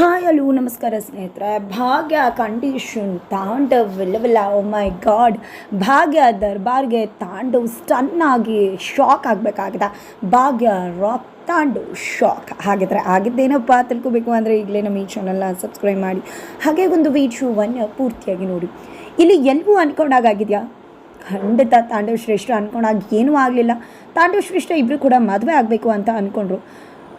Hi hello ನಮಸ್ಕಾರ ಸ್ನೇಹಿತರೆ. Bhagya condition Tandav ಇಲ್ಲವಿಲ್ಲ? ಓ ಮೈ ಗಾಡ್ ಭಾಗ್ಯ ದರ್ಬಾರ್ಗೆ ತಾಂಡವ್ ಸ್ಟನ್ ಆಗಿ ಶಾಕ್ ಆಗಬೇಕಾಗಿದೆ. ಭಾಗ್ಯ ರಾಕ್ ತಾಂಡವ್ ಶಾಕ್ ಹಾಗಿದ್ರೆ ಆಗಿದ್ದೇನಪ್ಪ ತಿಳ್ಕೊಬೇಕು ಅಂದರೆ ಈಗಲೇ ನಮ್ಮ ಈ ಚಾನಲ್ನ ಸಬ್ಸ್ಕ್ರೈಬ್ ಮಾಡಿ. ಹಾಗೆ ಒಂದು ವಿಡಿಯೋವನ್ನು ಪೂರ್ತಿಯಾಗಿ ನೋಡಿ. ಇಲ್ಲಿ ಎಲ್ಲವೂ ಅನ್ಕೊಂಡಾಗಿದೆಯಾ ಖಂಡಿತ ತಾಂಡವ್ ಶ್ರೇಷ್ಠ ಅನ್ಕೊಂಡಾಗ ಏನೂ ಆಗಲಿಲ್ಲ. ತಾಂಡವ್ ಶ್ರೇಷ್ಠ ಇಬ್ಬರು ಕೂಡ ಮದುವೆ ಆಗಬೇಕು ಅಂತ ಅಂದ್ಕೊಂಡ್ರು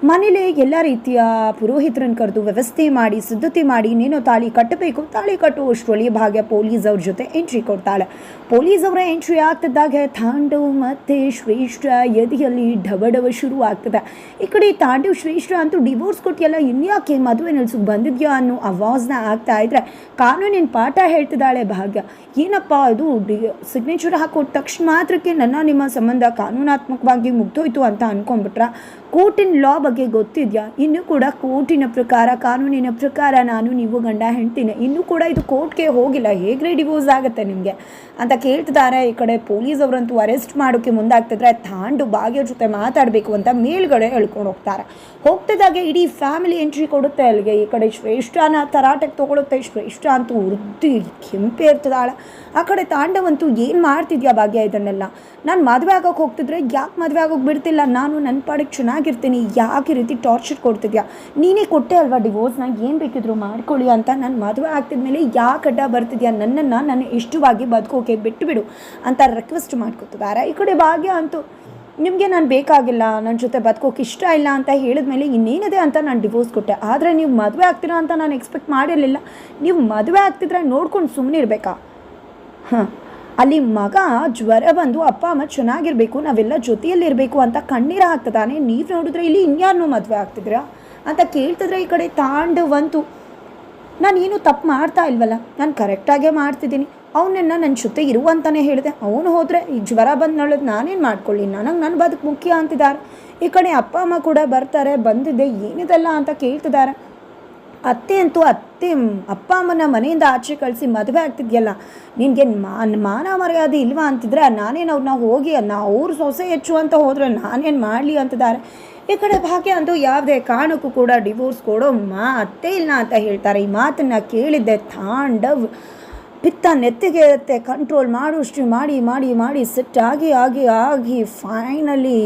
ಮನೇಲಿ ಎಲ್ಲ ರೀತಿಯ ಪುರೋಹಿತರನ್ನು ಕರೆದು ವ್ಯವಸ್ಥೆ ಮಾಡಿ, ಸಿದ್ಧತೆ ಮಾಡಿ ಇನ್ನೇನೋ ತಾಳಿ ಕಟ್ಟಬೇಕು, ತಾಳಿ ಕಟ್ಟುವಷ್ಟರಲ್ಲಿ ಭಾಗ್ಯ ಪೊಲೀಸ್ ಅವ್ರ ಜೊತೆ ಎಂಟ್ರಿ ಕೊಡ್ತಾಳೆ. ಪೊಲೀಸ್ ಅವರ ಎಂಟ್ರಿ ಆಗ್ತಿದ್ದಾಗ ತಾಂಡವ್ ಮತ್ತು ಶ್ರೇಷ್ಠ ಎದೆಯಲ್ಲಿ ಡಬಡವ ಶುರು ಆಗ್ತದೆ. ಈ ಕಡೆ ತಾಂಡವ್ ಶ್ರೇಷ್ಠ ಅಂತೂ ಡಿವೋರ್ಸ್ ಕೊಟ್ಟಿಯಲ್ಲ ಇನ್ಯಾಕೆ ಮದುವೆ ನಿಲ್ಸಕ್ಕೆ ಬಂದಿದ್ಯಾ ಅನ್ನೋ ಅವಾಜ್ನ ಆಗ್ತಾ ಇದ್ರೆ ಕಾನೂನಿನ ಪಾಠ ಹೇಳ್ತಿದ್ದಾಳೆ ಭಾಗ್ಯ. ಏನಪ್ಪ ಅದು? ಸಿಗ್ನೇಚರ್ ಹಾಕೋ ತಕ್ಷಣ ಮಾತ್ರಕ್ಕೆ ನನ್ನ ನಿಮ್ಮ ಸಂಬಂಧ ಕಾನೂನಾತ್ಮಕವಾಗಿ ಮುಗ್ದೋಯ್ತು ಅಂತ ಅನ್ಕೊಂಡ್ಬಿಟ್ರ? ಕೋರ್ಟಿನ ಲಾ ಗೊತ್ತಿದೆಯಾ? ಇನ್ನೂ ಕೂಡ ಕೋರ್ಟಿನ ಪ್ರಕಾರ, ಕಾನೂನಿನ ಪ್ರಕಾರ ನಾನು ನೀವು ಗಂಡ ಹೆಂಡ್ತೀನಿ. ಇನ್ನೂ ಕೂಡ ಇದು ಕೋರ್ಟ್ಗೆ ಹೋಗಿಲ್ಲ. ಹೇಗೆ ಡಿವೋರ್ಸ್ ಆಗುತ್ತೆ ನಿಮಗೆ? ಅಂತ ಕೇಳ್ತಿದ್ದಾರೆ. ಈ ಕಡೆ ಪೊಲೀಸ್ ಅವರಂತೂ ಅರೆಸ್ಟ್ ಮಾಡೋಕ್ಕೆ ಮುಂದಾಗ್ತಿದ್ರೆ ತಾಂಡು ಭಾಗ್ಯ ಜೊತೆ ಮಾತಾಡಬೇಕು ಅಂತ ಮೇಲ್ಗಡೆ ಹೇಳ್ಕೊಂಡು ಹೋಗ್ತಾರೆ. ಹೋಗ್ತಿದ್ದಾಗ ಇಡೀ ಫ್ಯಾಮಿಲಿ ಎಂಟ್ರಿ ಕೊಡುತ್ತೆ ಅಲ್ಲಿಗೆ. ಈ ಕಡೆ ಶ್ರೇಷ್ಠನ ತರಾಟೆಗೆ ತೊಗೊಳುತ್ತೆ. ಶ್ರೇಷ್ಠ ಅಂತೂ ಉರ್ದು ಕೆಂಪೆ ಇರ್ತದಾಳೆ ಆ ಕಡೆ ತಾಂಡವಂತೂ ಏನು ಮಾಡ್ತಿದ್ಯಾ ಭಾಗ್ಯ ಇದನ್ನೆಲ್ಲ? ನಾನು ಮದುವೆ ಆಗೋಕೆ ಹೋಗ್ತಿದ್ರೆ ಯಾಕೆ ಮದುವೆ ಆಗೋಕೆ ಬಿಡ್ತಿಲ್ಲ? ನಾನು ನನ್ನ ಪಾಡಿಗೆ ಚೆನ್ನಾಗಿರ್ತೀನಿ. ಯಾಕೆ ರೀತಿ ಟಾರ್ಚರ್ ಕೊಡ್ತಿದ್ಯಾ? ನೀನೇ ಕೊಟ್ಟೆ ಅಲ್ವಾ ಡಿವೋರ್ಸ್ನ ಏನು ಬೇಕಿದ್ರು ಮಾಡ್ಕೊಳ್ಳಿ ಅಂತ ನಾನು ಮದುವೆ ಆಗ್ತಿದ್ಮೇಲೆ ಯಾಕೆ ಅಡ್ಡ ಬರ್ತಿದ್ಯಾ? ನನ್ನನ್ನು ನಾನು ಇಷ್ಟವಾಗಿ ಬದುಕೋಕೆ ಬಿಟ್ಟು ಬಿಡು ಅಂತ ರಿಕ್ವೆಸ್ಟ್ ಮಾಡ್ಕೊತಿದ್ದಾರೆ ಈ ಕಡೆ ಭಾಗ್ಯ ಅಂತೂ. ನಿಮಗೆ ನಾನು ಬೇಕಾಗಿಲ್ಲ ನನ್ನ ಜೊತೆ ಬದುಕೋಕೆ ಇಷ್ಟ ಇಲ್ಲ ಅಂತ ಹೇಳಿದ ಮೇಲೆ ಇನ್ನೇನಿದೆ ಅಂತ ನಾನು ಡಿವೋರ್ಸ್ ಕೊಟ್ಟೆ. ಆದರೆ ನೀವು ಮದುವೆ ಆಗ್ತೀರಾ ಅಂತ ನಾನು ಎಕ್ಸ್ಪೆಕ್ಟ್ ಮಾಡಿರಲಿಲ್ಲ. ನೀವು ಮದುವೆ ಆಗ್ತಿದ್ರೆ ನೋಡ್ಕೊಂಡು ಸುಮ್ಮನೆ ಇರಬೇಕಾ ಹಾಂ. ಅಲ್ಲಿ ಮಗ ಜ್ವರ ಬಂದು ಅಪ್ಪ, ಅಮ್ಮ ಚೆನ್ನಾಗಿರಬೇಕು, ನಾವೆಲ್ಲ ಜೊತೆಯಲ್ಲಿರಬೇಕು ಅಂತ ಕಣ್ಣೀರು ಹಾಕ್ತದಾನೆ ನೀವು ನೋಡಿದ್ರೆ ಇಲ್ಲಿ ಇನ್ಯಾರನ್ನೂ ಮದುವೆ ಆಗ್ತಿದ್ದೀರಾ? ಅಂತ ಕೇಳ್ತಿದ್ರೆ ಈ ಕಡೆ ತಾಂಡವಂತು, ನಾನೇನು ತಪ್ಪು ಮಾಡ್ತಾ ಇಲ್ವಲ್ಲ? ನಾನು ಕರೆಕ್ಟಾಗೇ ಮಾಡ್ತಿದ್ದೀನಿ. ಅವನನ್ನು ನನ್ನ ಜೊತೆ ಇರು ಅಂತಲೇ ಹೇಳಿದೆ. ಅವನು ಹೋದರೆ ಈ ಜ್ವರ ಬಂದು ನೋಡೋದು ನಾನೇನು ಮಾಡ್ಕೊಳ್ಳಿ? ನನಗೆ ನನ್ನ ಬದುಕು ಮುಖ್ಯ ಅಂತಿದ್ದಾರೆ. ಈ ಕಡೆ ಅಪ್ಪ, ಅಮ್ಮ ಕೂಡ ಬರ್ತಾರೆ ಬಂದಿದ್ದೆ ಏನಿದೆಲ್ಲ ಅಂತ ಕೇಳ್ತಿದ್ದಾರೆ. ಅತ್ತೆ ಅಂತೂ ಅತ್ತೆ ಅಪ್ಪ ಅಮ್ಮನ ಮನೆಯಿಂದ ಆಚೆ ಕಳಿಸಿ ಮದುವೆ ಆಗ್ತಿದ್ಯಲ್ಲ, ನಿನಗೆ ಮಾನ ಮಾನ ಮರ್ಯಾದೆ ಇಲ್ವಾ ಅಂತಿದ್ರೆ ನಾನೇನು ಅವ್ರನ್ನ ಹೋಗಿ ನಾ ಅವ್ರ ಸೊಸೆ ಹೆಚ್ಚು ಅಂತ ಹೋದರೆ ನಾನೇನು ಮಾಡಲಿ ಅಂತಿದ್ದಾರೆ. ಈ ಕಡೆ ಭಾಗ್ಯ ಅಂತೂ ಯಾವುದೇ ಕಾರಣಕ್ಕೂ ಕೂಡ ಡಿವೋರ್ಸ್ ಕೊಡೋ ಅತ್ತೆ ಇಲ್ಲ ಅಂತ ಹೇಳ್ತಾರೆ. ಈ ಮಾತನ್ನು ಕೇಳಿದ್ದೆ ತಾಂಡವ್. ಪಿತ್ತ ನೆತ್ತಿಗೆ ಇರುತ್ತೆ ಕಂಟ್ರೋಲ್ ಮಾಡುವಷ್ಟು ಮಾಡಿ ಮಾಡಿ ಮಾಡಿ ಸಿಟ್ಟಾಗಿ ಆಗಿ ಆಗಿ ಫೈನಲಿ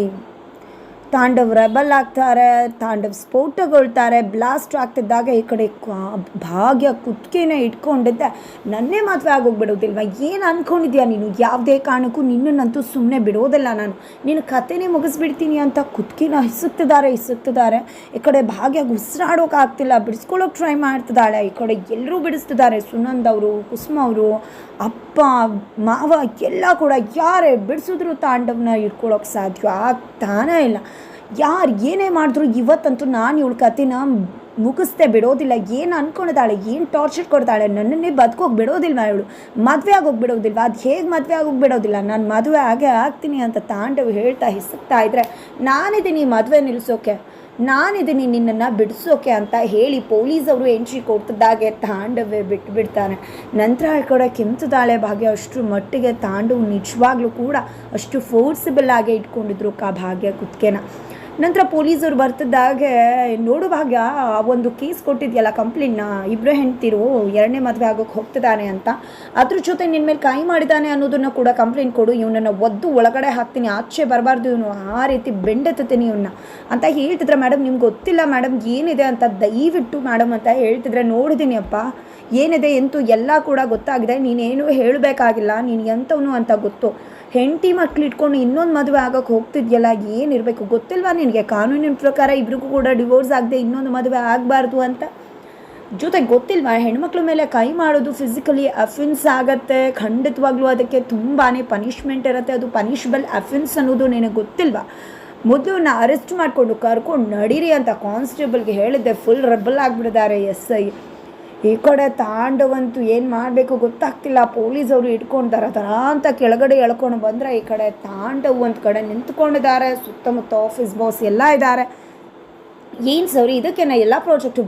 ತಾಂಡವ್ ರೆಬಲ್ ಆಗ್ತಾರೆ, ತಾಂಡವ್ ಸ್ಫೋಟಗೊಳ್ತಾರೆ, ಬ್ಲಾಸ್ಟ್ ಆಗ್ತಿದ್ದಾಗ ಈ ಕಡೆ ಭಾಗ್ಯ ಕುತ್ತಿಗೆನ ಇಟ್ಕೊಂಡಿದ್ದೆ. ನನ್ನೇ ಮದುವೆ ಆಗೋಗ್ಬಿಡೋದಿಲ್ವ? ಏನು ಅಂದ್ಕೊಂಡಿದ್ಯಾ ನೀನು? ಯಾವುದೇ ಕಾರಣಕ್ಕೂ ನಿನ್ನನ್ನಂತೂ ಸುಮ್ಮನೆ ಬಿಡೋದಿಲ್ಲ ನಾನು. ನಿನ್ನ ಕತೆನೇ ಮುಗಿಸ್ಬಿಡ್ತೀನಿ ಅಂತ ಕುತ್ತಿಗೆನ ಹಿಸುತ್ತಿದ್ದಾರೆ ಹಿಸುತ್ತಿದ್ದಾರೆ ಈ ಕಡೆ ಭಾಗ್ಯ ಉಸಿರಾಡೋಕ್ಕಾಗ್ತಿಲ್ಲ ಬಿಡಿಸ್ಕೊಳ್ಳೋಕೆ ಟ್ರೈ ಮಾಡ್ತಿದ್ದಾಳೆ. ಈ ಕಡೆ ಎಲ್ಲರೂ ಬಿಡಿಸ್ತಿದ್ದಾರೆ, ಸುನಂದ್ ಅವರು, ಕುಸುಮ ಅವರು, ಅಪ್ಪ, ಮಾವ, ಎಲ್ಲ ಕೂಡ ಯಾರೇ ಬಿಡಿಸಿದ್ರು ತಾಂಡವನ್ನ ಇಟ್ಕೊಳ್ಳೋಕೆ ಸಾಧ್ಯ ಆಗ್ತಾನೇ ಇಲ್ಲ. ಯಾರು ಏನೇ ಮಾಡಿದ್ರು ಇವತ್ತಂತೂ ನಾನು ಇವಳು ಕತೆನ ಮುಗಿಸ್ದೆ ಬಿಡೋದಿಲ್ಲ. ಏನು ಅನ್ಕೊಂಡಿದ್ದಾಳೆ? ಏನು ಟಾರ್ಚರ್ ಕೊಡ್ತಾಳೆ? ನನ್ನನ್ನೇ ಬದುಕೋಗಿ ಬಿಡೋದಿಲ್ವ ಇವಳು? ಮದುವೆ ಆಗೋಗಿ ಬಿಡೋದಿಲ್ವ? ಅದು ಹೇಗೆ ಮದುವೆ ಆಗೋಗಿ ಬಿಡೋದಿಲ್ಲ? ನಾನು ಮದುವೆ ಆಗೇ ಆಗ್ತೀನಿ ಅಂತ ತಾಂಡವು ಹೇಳ್ತಾ ಹಿಸುಕ್ತಾ ಇದ್ರೆ ನಾನಿದ್ದೀನಿ ಮದುವೆ ನಿಲ್ಲಿಸೋಕೆ ನಾನಿದ್ದೀನಿ ನಿನ್ನನ್ನು ಬಿಡಿಸೋಕೆ ಅಂತ ಹೇಳಿ ಪೊಲೀಸವರು ಎಂಟ್ರಿ ಕೊಡ್ತಿದ್ದಾಗೆ ತಾಂಡವೇ ಬಿಟ್ಟು ಬಿಡ್ತಾನೆ. ನಂತರ ಆ ಕಡೆ ಭಾಗ್ಯ. ಅಷ್ಟು ಮಟ್ಟಿಗೆ ತಾಂಡವು ನಿಜವಾಗ್ಲೂ ಕೂಡ ಅಷ್ಟು ಫೋರ್ಸಿಬಲ್ ಆಗಿ ಇಟ್ಕೊಂಡಿದ್ರು ಕಾ ಭಾಗ್ಯ ಕುತ್ತಿಗೆನ ನಂತರ ಪೊಲೀಸರು ಬರ್ತಿದ್ದಾಗೆ, ನೋಡು ಭಾಗ್ಯ ಆ ಒಂದು ಕೇಸ್ ಕೊಟ್ಟಿದ್ಯಲ್ಲ ಕಂಪ್ಲೇಂಟ್ನ ಇಬ್ಬರು ಹೆಂಡ್ತಿರು, ಎರಡನೇ ಮದುವೆ ಆಗೋಕೆ ಹೋಗ್ತಿದ್ದಾನೆ ಅಂತ. ಅದ್ರ ಜೊತೆ ನಿನ್ನ ಮೇಲೆ ಕೈ ಮಾಡಿದ್ದಾನೆ ಅನ್ನೋದನ್ನು ಕೂಡ ಕಂಪ್ಲೇಂಟ್ ಕೊಡು, ಇವನನ್ನು ಒದ್ದು ಒಳಗಡೆ ಹಾಕ್ತೀನಿ, ಆಚೆ ಬರಬಾರ್ದು, ಇವನು ಆ ರೀತಿ ಬೆಂಡೆತ್ತೀನಿ ಇವನ್ನ ಅಂತ ಹೇಳ್ತಿದ್ರೆ ಮೇಡಮ್ ನಿಮ್ಗೆ ಗೊತ್ತಿಲ್ಲ ಮೇಡಮ್ ಏನಿದೆ ಅಂತ ದಯವಿಟ್ಟು ಮೇಡಮ್ ಅಂತ ಹೇಳ್ತಿದ್ರೆ ನೋಡಿದ್ದೀನಿ ಅಪ್ಪ. ಏನಿದೆ ಎಂತೂ ಎಲ್ಲ ಕೂಡ ಗೊತ್ತಾಗಿದೆ, ನೀನೇನು ಹೇಳಬೇಕಾಗಿಲ್ಲ, ನೀನು ಎಂಥವನು ಅಂತ ಗೊತ್ತು. ಹೆಂಡತಿ ಮಕ್ಳು ಇಟ್ಕೊಂಡು ಇನ್ನೊಂದು ಮದುವೆ ಆಗೋಕ್ಕೆ ಹೋಗ್ತಿದ್ಯಲ್ಲ ಏನಿರಬೇಕು ಗೊತ್ತಿಲ್ವಾ ನಿನಗೆ? ಕಾನೂನಿನ ಪ್ರಕಾರ ಇಬ್ರಿಗೂ ಕೂಡ ಡಿವೋರ್ಸ್ ಆಗದೆ ಇನ್ನೊಂದು ಮದುವೆ ಆಗಬಾರ್ದು ಅಂತ? ಜೊತೆ ಗೊತ್ತಿಲ್ವಾ? ಹೆಣ್ಮಕ್ಳ ಮೇಲೆ ಕೈ ಮಾಡೋದು ಫಿಸಿಕಲಿ ಅಫೆನ್ಸ್ ಆಗುತ್ತೆ. ಖಂಡಿತವಾಗ್ಲೂ ಅದಕ್ಕೆ ತುಂಬಾ ಪನಿಷ್ಮೆಂಟ್ ಇರುತ್ತೆ. ಅದು ಪನಿಷಬಲ್ ಅಫೆನ್ಸ್ ಅನ್ನೋದು ನಿನಗೆ ಗೊತ್ತಿಲ್ವಾ? ಮೊದಲು ಅರೆಸ್ಟ್ ಮಾಡಿಕೊಂಡು ಕರ್ಕೊಂಡು ನಡೀರಿ ಅಂತ ಕಾನ್ಸ್ಟೇಬಲ್ಗೆ ಹೇಳಿದ್ದೆ. ಫುಲ್ ರಬ್ಬಲ್ ಆಗಿಬಿಟ್ಟಿದ್ದಾರೆ ಎಸ್ ಐ. ಈ ಕಡೆ ತಾಂಡವಂತೂ ಏನು ಮಾಡಬೇಕು ಗೊತ್ತಾಗ್ತಿಲ್ಲ. ಪೊಲೀಸ್ ಅವರು ಇಟ್ಕೊಂಡಿದ್ದಾರೆ ಥರ ಅಂತ ಕೆಳಗಡೆ ಎಳ್ಕೊಂಡು ಬಂದರೆ ಈ ಕಡೆ ತಾಂಡವ್ ಒಂದು ಕಡೆ ನಿಂತ್ಕೊಂಡಿದ್ದಾರೆ. ಸುತ್ತಮುತ್ತ ಆಫೀಸ್ ಬಾಸ್ ಎಲ್ಲ ಇದ್ದಾರೆ. ಏನು ಸರ್? ಇದಕ್ಕೆ ನಾ ಎಲ್ಲ ಪ್ರಾಜೆಕ್ಟು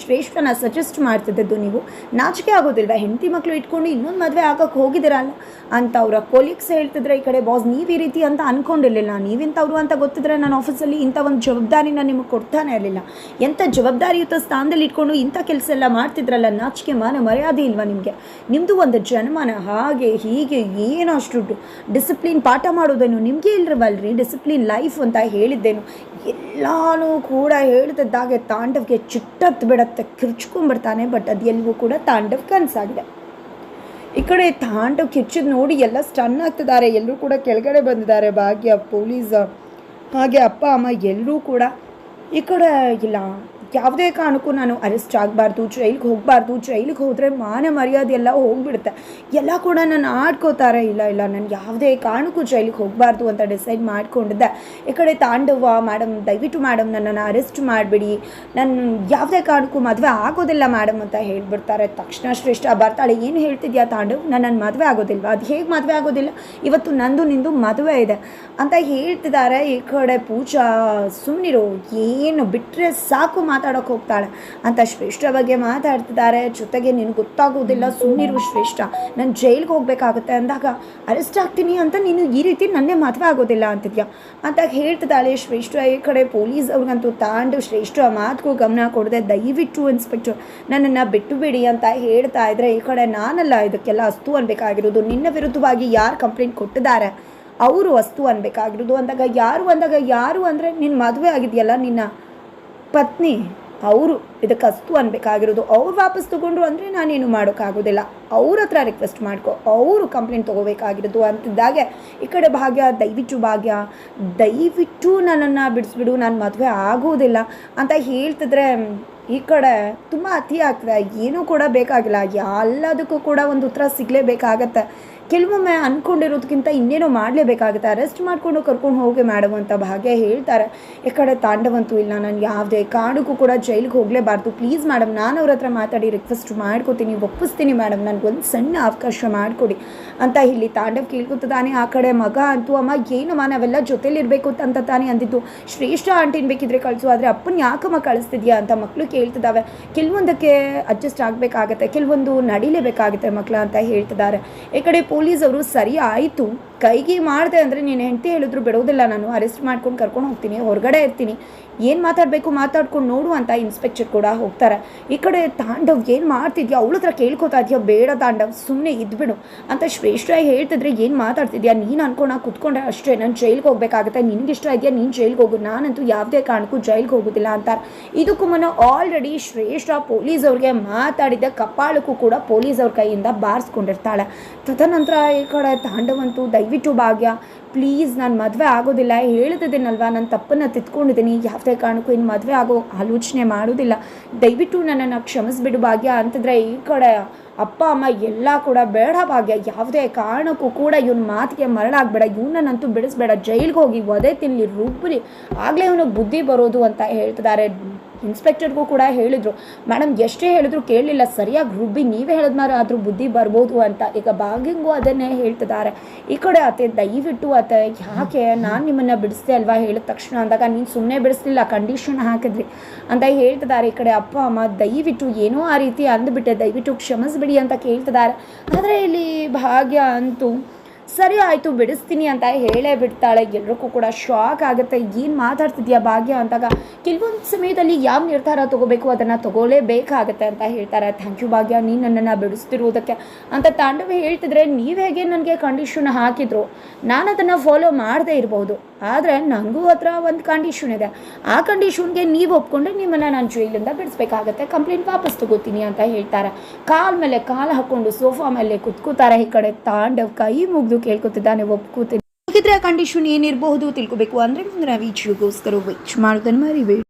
ಶ್ರೇಷ್ಠನ ಸಜೆಸ್ಟ್ ಮಾಡ್ತಿದ್ದದ್ದು ನೀವು. ನಾಚಿಕೆ ಆಗೋದಿಲ್ವಾ? ಹೆಂಡತಿ ಮಕ್ಕಳು ಇಟ್ಕೊಂಡು ಇನ್ನೊಂದು ಮದುವೆ ಆಗೋಕ್ಕೆ ಹೋಗಿದ್ದೀರಲ್ಲ ಅಂತ ಅವರ ಕೊಲೀಗ್ಸ್ ಹೇಳ್ತಿದ್ರೆ ಈ ಕಡೆ ಬಾಸ್ ನೀವು ಈ ರೀತಿ ಅಂತ ಅಂದ್ಕೊಂಡಿರಲಿಲ್ಲ ನೀವಿಂಥವ್ರು ಅಂತ ಗೊತ್ತಿದ್ರೆ ನಾನು ಆಫೀಸಲ್ಲಿ ಇಂಥ ಒಂದು ಜವಾಬ್ದಾರಿನ ನಿಮಗೆ ಕೊಡ್ತಾನೆ ಇರಲಿಲ್ಲ. ಎಂಥ ಜವಾಬ್ದಾರಿಯುತ ಸ್ಥಾನದಲ್ಲಿ ಇಟ್ಕೊಂಡು ಇಂಥ ಕೆಲಸ ಎಲ್ಲ ಮಾಡ್ತಿದ್ರಲ್ಲ? ನಾಚಿಕೆ ಮಾನ ಮರ್ಯಾದೆ ಇಲ್ವಾ ನಿಮಗೆ? ನಿಮ್ಮದು ಒಂದು ಜನ್ಮನ ಹಾಗೆ, ಹೀಗೆ ಏನೋ ಅಷ್ಟು ಡಿಸಿಪ್ಲಿನ್ ಪಾಠ ಮಾಡೋದೇನು ನಿಮಗೆ ಇಲ್ರವಲ್ರಿ ಡಿಸಿಪ್ಲಿನ್ ಲೈಫ್ ಅಂತ ಹೇಳಿದ್ದೇನು. ಎಲ್ಲಾನು ಕೂಡ ಹೇಳ್ತಿದ್ದಾಗೆ ತಾಂಡವ್ಗೆ ಚಿಟ್ಟತ್ತು ಬಿಡತ್ತೆ ಕಿರ್ಚ್ಕೊಂಡ್ಬಿಡ್ತಾನೆ ಬಟ್ ಅದು ಎಲ್ಲವೂ ಕೂಡ ತಾಂಡವ್ ಕನಸಾಗಿದೆ ಈ ಕಡೆ ತಾಂಡವ್ ಕಿರ್ಚಿದ್ ನೋಡಿ ಎಲ್ಲ ಸ್ಟನ್ ಆಗ್ತಿದ್ದಾರೆ ಎಲ್ಲರೂ ಕೂಡ ಕೆಳಗಡೆ ಬಂದಿದ್ದಾರೆ, ಭಾಗ್ಯ, ಪೊಲೀಸ್ ಹಾಗೆ ಅಪ್ಪ, ಅಮ್ಮ ಎಲ್ಲರೂ ಕೂಡ. ಈ ಕಡೆ ಇಲ್ಲ. ಯಾವುದೇ ಕಾರಣಕ್ಕೂ ನಾನು ಅರೆಸ್ಟ್ ಆಗಬಾರ್ದು ಜೈಲಿಗೆ ಹೋಗಬಾರ್ದು ಜೈಲಿಗೆ ಹೋದರೆ ಮಾನ ಮರ್ಯಾದೆ ಎಲ್ಲ ಹೋಗಿಬಿಡುತ್ತೆ. ಎಲ್ಲ ಕೂಡ ನಾನು ಆಡ್ಕೋತಾರೆ ಇಲ್ಲ ಇಲ್ಲ. ನಾನು ಯಾವುದೇ ಕಾರಣಕ್ಕೂ ಜೈಲಿಗೆ ಹೋಗಬಾರ್ದು ಅಂತ ಡಿಸೈಡ್ ಮಾಡ್ಕೊಂಡಿದ್ದೆ. ಈ ಕಡೆ ತಾಂಡವ ಮೇಡಮ್ ದಯವಿಟ್ಟು ಮೇಡಮ್ ನನ್ನನ್ನು ಅರೆಸ್ಟ್ ಮಾಡಿಬಿಡಿ. ನಾನು ಯಾವುದೇ ಕಾರಣಕ್ಕೂ ಮದುವೆ ಆಗೋದಿಲ್ಲ ಮೇಡಮ್ ಅಂತ ಹೇಳ್ಬಿಡ್ತಾರೆ. ತಕ್ಷಣ ಶ್ರೇಷ್ಠ, ಬರ್ತಾಳೆ, ಏನು ಹೇಳ್ತಿದ್ಯಾ ತಾಂಡವ್? ನನ್ನ ಮದುವೆ ಆಗೋದಿಲ್ವಾ? ಅದು ಹೇಗೆ ಮದುವೆ ಆಗೋದಿಲ್ಲ? ಇವತ್ತು ನಂದು ನಿಂದು ಮದುವೆ ಇದೆ ಅಂತ ಹೇಳ್ತಿದ್ದಾರೆ ಈ ಕಡೆ ಪೂಜಾ. ಸುಮ್ಮನಿರೋ ಏನು ಬಿಟ್ಟರೆ ಸಾಕು ಮಾತಾಡೋಕೆ ಹೋಗ್ತಾಳೆ. ಅಂತ ಶ್ರೇಷ್ಠ ಬಗ್ಗೆ ಮಾತಾಡ್ತಿದ್ದಾರೆ. ಜೊತೆಗೆ ನಿನಗೆ ಗೊತ್ತಾಗೋದಿಲ್ಲ ಸುಮ್ಮನಿರುವ ಶ್ರೇಷ್ಠ. ನಾನು ಜೈಲಿಗೆ ಹೋಗಬೇಕಾಗುತ್ತೆ ಅಂದಾಗ, ಅರೆಸ್ಟ್ ಆಗ್ತೀನಿ ಅಂತ ನೀನು ಈ ರೀತಿ ನನ್ನೇ ಮದುವೆ ಆಗೋದಿಲ್ಲ ಅಂತಿದ್ಯಾ. ಅಂತ ಹೇಳ್ತಿದ್ದಾಳೆ ಶ್ರೇಷ್ಠ. ಈ ಕಡೆ ಪೊಲೀಸ್ ಅವ್ರಿಗಂತೂ ತಾಂಡು ಶ್ರೇಷ್ಠ ಮಾತುಗೂ ಗಮನ ಕೊಡದೆ, ದಯವಿಟ್ಟು ಇನ್ಸ್ಪೆಕ್ಟರ್, ನನ್ನನ್ನು ಬಿಟ್ಟು ಬಿಡಿ ಅಂತ ಹೇಳ್ತಾ ಇದ್ರೆ, ಈ ಕಡೆ ನಾನಲ್ಲ, ಇದಕ್ಕೆಲ್ಲ ಅಸ್ತು ಅನ್ಬೇಕಾಗಿರೋದು. ನಿನ್ನ ವಿರುದ್ಧವಾಗಿ ಯಾರು ಕಂಪ್ಲೇಂಟ್ ಕೊಟ್ಟಿದ್ದಾರೆ? ಅವರು ವಸ್ತು ಅನ್ಬೇಕಾಗಿರೋದು. ಅಂದಾಗ ಯಾರು ಅಂದಾಗ ಯಾರು ಅಂದರೆ ನಿನ್ನ ಮದುವೆ ಆಗಿದೆಯಲ್ಲ, ನಿನ್ನ ಪತ್ನಿ, ಅವರು ಇದಕ್ಕೆ ಅಸ್ತು ಅನ್ಬೇಕಾಗಿರೋದು. ಅವ್ರು ವಾಪಸ್ ತಗೊಂಡ್ರು ಅಂದರೆ ನಾನೇನು ಮಾಡೋಕ್ಕಾಗೋದಿಲ್ಲ. ಅವ್ರ ಹತ್ರ ರಿಕ್ವೆಸ್ಟ್ ಮಾಡ್ಕೊ. ಅವರು ಕಂಪ್ಲೇಂಟ್ ತೊಗೋಬೇಕಾಗಿರೋದು. ಅಂತಿದ್ದಾಗೆ ಈ ಕಡೆ ಭಾಗ್ಯ, ದಯವಿಟ್ಟು ಭಾಗ್ಯ, ದಯವಿಟ್ಟು ನನ್ನನ್ನು ಬಿಡಿಸ್ಬಿಡು. ನಾನು ಮದುವೆ ಆಗೋದಿಲ್ಲ. ಅಂತ ಹೇಳ್ತಿದ್ರೆ, ಈ ಕಡೆ ತುಂಬ ಅತಿ ಆಗ್ತದೆ ಏನೂ ಕೂಡ ಬೇಕಾಗಿಲ್ಲ. ಎಲ್ಲದಕ್ಕೂ ಕೂಡ ಒಂದು ಉತ್ತರ ಸಿಗಲೇಬೇಕಾಗತ್ತೆ. ಕೆಲವೊಮ್ಮೆ ಅಂದ್ಕೊಂಡಿರೋದಕ್ಕಿಂತ ಇನ್ನೇನೋ ಮಾಡಲೇಬೇಕಾಗುತ್ತೆ. ಅರೆಸ್ಟ್ ಮಾಡಿಕೊಂಡು ಕರ್ಕೊಂಡು ಹೋಗಿ ಮೇಡಮ್ ಅಂತ ಭಾಗ್ಯ ಹೇಳ್ತಾರೆ. ಈ ಕಡೆ ತಾಂಡವಂತೂ ಇಲ್ಲ ನಾನು ಯಾವುದೇ ಕಾರಣಕ್ಕೂ ಕೂಡ ಜೈಲಿಗೆ ಹೋಗಲೇಬಾರ್ದು. ಪ್ಲೀಸ್ ಮೇಡಮ್ ನಾನು ಅವ್ರ ಹತ್ರ ಮಾತಾಡಿ ರಿಕ್ವೆಸ್ಟ್ ಮಾಡ್ಕೋತೀನಿ, ಒಪ್ಪಿಸ್ತೀನಿ ಮೇಡಮ್ ನನಗೊಂದು ಸಣ್ಣ ಅವಕಾಶ ಮಾಡಿಕೊಡಿ. ಅಂತ ಇಲ್ಲಿ ತಾಂಡವ್ ಕೇಳ್ಕೊತಾನೆ ಆ ಕಡೆ ಮಗ ಅಂತೂ ಅಮ್ಮ, ಏನಮ್ಮ ನಾವೆಲ್ಲ ಜೊತೆಲಿರಬೇಕು ಅಂತ ತಾನೇ ಅಂದಿದ್ದು. ಶ್ರೇಷ್ಠ ಆಂಟಿನ ಬೇಕಿದ್ರೆ ಕಳಿಸು, ಆದರೆ ಅಪ್ಪನ ಯಾಕಮ್ಮ ಕಳಿಸ್ತಿದ್ಯಾ? ಅಂತ ಮಕ್ಕಳು ಕೇಳ್ತಿದ್ದಾವೆ ಕೆಲವೊಂದಕ್ಕೆ ಅಡ್ಜಸ್ಟ್ ಆಗಬೇಕಾಗತ್ತೆ, ಕೆಲವೊಂದು ನಡಿಲೇಬೇಕಾಗುತ್ತೆ ಮಕ್ಕಳ ಅಂತ ಹೇಳ್ತಿದ್ದಾರೆ. ಈ ಕಡೆ ಪೊಲೀಸ್ ಅವರು ಸರಿ ಆಯಿತು, ಕೈಗೆ ಮಾಡಿದೆ ಅಂದರೆ ನೀನು ಹೆಂಡತಿ ಹೇಳಿದ್ರು ಬಿಡೋದಿಲ್ಲ, ನಾನು ಅರೆಸ್ಟ್ ಮಾಡ್ಕೊಂಡು ಕರ್ಕೊಂಡು ಹೋಗ್ತೀನಿ, ಹೊರಗಡೆ ಇರ್ತೀನಿ. ಏನು ಮಾತಾಡಬೇಕು, ಮಾತಾಡ್ಕೊಂಡು ನೋಡು ಅಂತ ಇನ್ಸ್ಪೆಕ್ಟರ್ ಕೂಡ ಹೋಗ್ತಾರೆ. ಈ ಕಡೆ ತಾಂಡವ್ ಏನು ಮಾಡ್ತಿದ್ಯಾ? ಅವಳ ಹತ್ರ ಕೇಳ್ಕೊತಾ ಇದೆಯಾ? ಬೇಡ ತಾಂಡವ್ ಸುಮ್ಮನೆ ಇದ್ಬಿಡು ಅಂತ ಶ್ರೇಷ್ಠ ಹೇಳ್ತಿದ್ರೆ ಏನು ಮಾತಾಡ್ತಿದ್ಯಾ? ನೀನು ಅನ್ಕೊಂಡು ಕುತ್ಕೊಂಡ್ರೆ ಅಷ್ಟೇ. ನಾನು ಜೈಲಿಗೆ ಹೋಗ್ಬೇಕಾಗುತ್ತೆ. ನಿನ್ಗೆ ಇಷ್ಟ ಇದೆಯಾ? ನೀನು ಜೈಲಿಗೆ ಹೋಗು. ನಾನಂತೂ ಯಾವುದೇ ಕಾರಣಕ್ಕೂ ಜೈಲಿಗೆ ಹೋಗೋದಿಲ್ಲ ಅಂತಾರೆ. ಇದಕ್ಕೂ ಮುನ್ನ ಆಲ್ರೆಡಿ ಶ್ರೇಷ್ಠ ಪೊಲೀಸ್ ಅವ್ರಿಗೆ ಮಾತಾಡಿದ ಕಪಾಳಕ್ಕೂ ಕೂಡ ಪೊಲೀಸ್ ಅವ್ರ ಕೈಯಿಂದ ಬಾರಿಸ್ಕೊಂಡಿರ್ತಾಳೆ. ತದನಂತರ ಈ ಕಡೆ ತಾಂಡವಂತೂ ದಯವಿಟ್ಟು ಭಾಗ್ಯ ಪ್ಲೀಸ್ ನಾನು ಮದುವೆ ಆಗೋದಿಲ್ಲ. ಹೇಳ್ತಿದ್ದೀನಲ್ವಾ? ನಾನು ತಪ್ಪನ್ನು ತಿದ್ಕೊಂಡಿದ್ದೀನಿ. ಯಾವುದೇ ಕಾರಣಕ್ಕೂ ಇನ್ನು ಮದುವೆ ಆಗೋ ಆಲೋಚನೆ ಮಾಡೋದಿಲ್ಲ. ದಯವಿಟ್ಟು ನನ್ನನ್ನು ಕ್ಷಮಿಸ್ಬಿಡು ಭಾಗ್ಯ. ಅಂತಂದರೆ ಈ ಕಡೆ ಅಪ್ಪ, ಅಮ್ಮ ಎಲ್ಲ ಕೂಡ ಬೇಡ ಭಾಗ್ಯ. ಯಾವುದೇ ಕಾರಣಕ್ಕೂ ಕೂಡ ಇವನ ಮಾತಿಗೆ ಮರಳಾಗಬೇಡ ಇವನನ್ನಂತೂ ಬಿಡಿಸ್ಬೇಡ. ಜೈಲಿಗೆ ಹೋಗಿ ಒದೆ ತಿನ್ನಲಿ ರುಬ್ಬಲಿ. ಆಗಲೇ ಇವನಿಗೆ ಬುದ್ಧಿ ಬರೋದು ಅಂತ ಹೇಳ್ತಿದ್ದಾರೆ. ಇನ್ಸ್ಪೆಕ್ಟರ್ಗೂ ಕೂಡ ಹೇಳಿದರು. ಮೇಡಮ್, ಎಷ್ಟೇ ಹೇಳಿದ್ರು ಕೇಳಲಿಲ್ಲ. ಸರಿಯಾಗಿ ರುಬ್ಬಿ ನೀವೇ ಹೇಳಿದ್ಮಾರ ಆದರೂ ಬುದ್ಧಿ ಬರ್ಬೋದು ಅಂತ. ಈಗ ಬಾಗಿಂಗು ಅದನ್ನೇ ಹೇಳ್ತಿದ್ದಾರೆ. ಈ ಕಡೆ ಅತ್ತೆ ದಯವಿಟ್ಟು ಅತ್ತೆ, ಯಾಕೆ? ನಾನು ನಿಮ್ಮನ್ನು ಬಿಡಿಸ್ದೆ ಅಲ್ವಾ? ಹೇಳಿದ ತಕ್ಷಣ ಅಂದಾಗ, ನೀನು ಸುಮ್ಮನೆ ಬಿಡಿಸ್ಲಿಲ್ಲ. ಕಂಡೀಷನ್ ಹಾಕಿದ್ರಿ ಅಂತ ಹೇಳ್ತಿದ್ದಾರೆ ಈ ಕಡೆ ಅಪ್ಪ, ಅಮ್ಮ. ದಯವಿಟ್ಟು ಏನೋ ಆ ರೀತಿ ಅಂದ್ಬಿಟ್ಟೆ. ದಯವಿಟ್ಟು ಕ್ಷಮಿಸ್ಬಿಡಿ ಅಂತ ಕೇಳ್ತಿದ್ದಾರೆ. ಆದರೆ ಇಲ್ಲಿ ಭಾಗ್ಯ ಅಂತೂ ಸರಿ ಆಯಿತು, ಬಿಡಿಸ್ತೀನಿ ಅಂತ ಹೇಳೇ ಬಿಡ್ತಾಳೆ. ಎಲ್ರಿಗೂ ಕೂಡ ಶಾಕ್ ಆಗುತ್ತೆ. ಏನು ಮಾತಾಡ್ತಿದ್ಯಾ ಭಾಗ್ಯ ಅಂತಾಗ ಕೆಲವೊಂದು ಸಮಯದಲ್ಲಿ ಯಾವ ನಿರ್ಧಾರ ತಗೋಬೇಕು ಅದನ್ನು ತಗೋಲೇಬೇಕಾಗತ್ತೆ ಅಂತ ಹೇಳ್ತಾರೆ. ಥ್ಯಾಂಕ್ ಯು ಭಾಗ್ಯ, ನೀನು ನನ್ನನ್ನು ಬಿಡಿಸ್ತಿರೋದಕ್ಕೆ. ಅಂತ ತಾಂಡವ ಹೇಳ್ತಿದ್ರೆ, ನೀವು ಹೇಗೆ ನನಗೆ ಕಂಡೀಷನ್ ಹಾಕಿದ್ರು? ನಾನು ಅದನ್ನು ಫಾಲೋ ಮಾಡದೇ ಇರ್ಬೋದು. ಆದರೆ ನನಗೂ ಹತ್ರ ಒಂದು ಕಂಡೀಷನ್ ಇದೆ. ಆ ಕಂಡೀಷನ್ಗೆ ನೀವು ಒಪ್ಕೊಂಡ್ರೆ ನಿಮ್ಮನ್ನು ನಾನು ಜೈಲಿಂದ ಬಿಡಿಸ್ಬೇಕಾಗತ್ತೆ. ಕಂಪ್ಲೇಂಟ್ ವಾಪಸ್ ತಗೋತೀನಿ ಅಂತ ಹೇಳ್ತಾರೆ. ಕಾಲ್ ಮೇಲೆ ಕಾಲು ಹಾಕ್ಕೊಂಡು ಸೋಫಾ ಮೇಲೆ ಕುತ್ಕೋತಾರೆ ಈ ಕಡೆ ತಾಂಡವ್ ಕೈ ಮುಗಿದು ಕೇಳ್ಕೊತಿದ್ದಾನೆ, ಒಪ್ಕೋತೀನಿ. ಹಾಗಿದ್ರೆ ಆ ಕಂಡೀಷನ್ ಏನಿರಬಹುದು ತಿಳ್ಕೊಬೇಕು. ಅಂದರೆ ಮುಂದಿನ ವೀಡಿಯೋಗೋಸ್ಕರ ವೆಚ್ ಮಾಡೋದನ್ನು ಮರಿಬೇಡಿ.